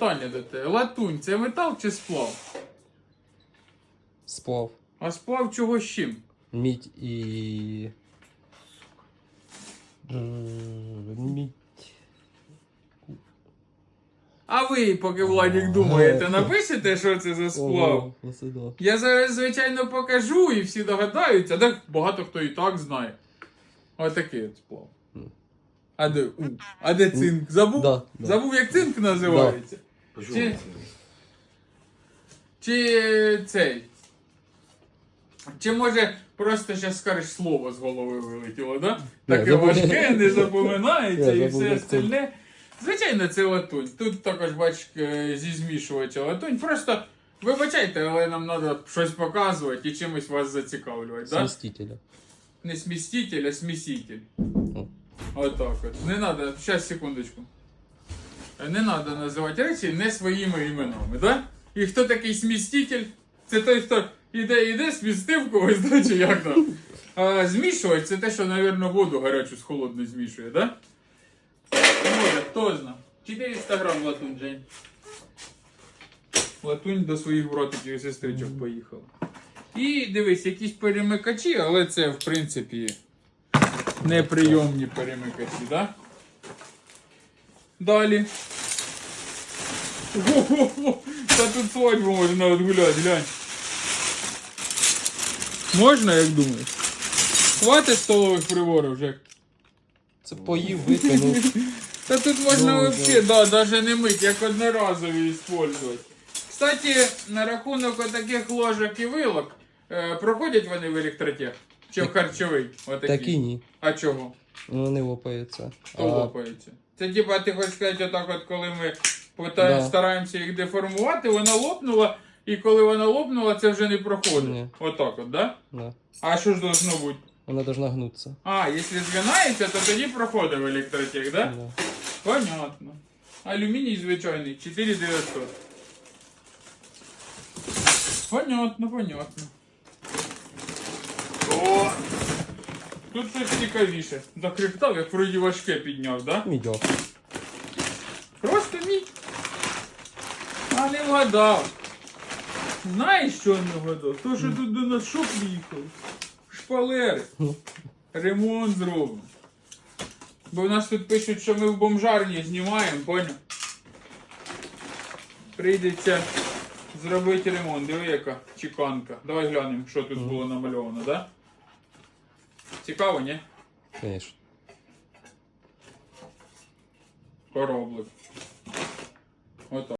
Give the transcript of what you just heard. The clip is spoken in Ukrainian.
Питання до тебе. Латунь це метал чи сплав? Сплав. А сплав чого з чим? Мідь і. Мідь. А ви, поки Владік думаєте, напишете, що це за сплав? Ого, оце да. Я зараз, звичайно, покажу і всі догадаються, так багато хто і так знає. Отакий от сплав. А де, у, а де цинк? Забув? Да, да. Забув, як цинк називається? Чи, чи цей? Чи може просто зараз скажеш слово з голови вилетіло, да? Таке важке, не запоминається і все остальне. Звичайно, це латунь. Тут також бач е, зі змішувача латунь. Просто вибачайте, але нам треба щось показувати і чимось вас зацікавлювати. Да? Смістителя. Не сміститель, а сміситель. Отак от. Не треба, зараз секундочку. Не треба називати речі не своїми іменами, да? І хто такий сміститель? Це той, хто іде, іде, смістив когось, да, чи як там. А змішувати це те, що, мабуть, воду гарячу з холодною змішує, да? Може, хто знає. 400 грам латунь, Жень. Латунь до своїх братиків і сестричок поїхала. І дивись, якісь перемикачі, але це, в принципі, неприйомні перемикачі, да? Далі. Го-го-го! Та тут свадьбу можна відгуляти, глянь. Можна, як думаєш? Хватить столових приборів, Жек? Це поїв, викинув. Та тут можна Ну, вообще, да, даже не мить, як одноразові использовать. Кстати, на рахунок таких ложок і вилок, е, проходять вони в електротех? Чи в харчовий? Отакі. Такі ні. А чого? Вони лопаються. То лопається. Це типа ти хочеш сказати, отак от коли ми пота- Да. стараємося їх деформувати, вона лопнула, і коли вона лопнула, це вже не проходить. Ні. Отак от, да? Да. А що ж должно бути? Вона должна гнутися. А, якщо згинається, то тоді проходить в електротех, да? Да. Понятно. Алюміній звичайний, 4900. Понятно, понятно. О! Тут щось цікавіше. Закриптав, як вроді важке підняв, да? Мідьо. Просто мідь. А не вгадав. Знаєш, що не вгадав? То, що тут до нас що приїхав? Шпалери. Ремонт зробимо. Бо в нас тут пишуть, що ми в бомжарні знімаємо, поняв? Прийдеться зробити ремонт. Диви, яка чеканка. Давай глянемо, що тут було намальовано, да? Цікаво, ні? Звісно. Кораблик. Отак.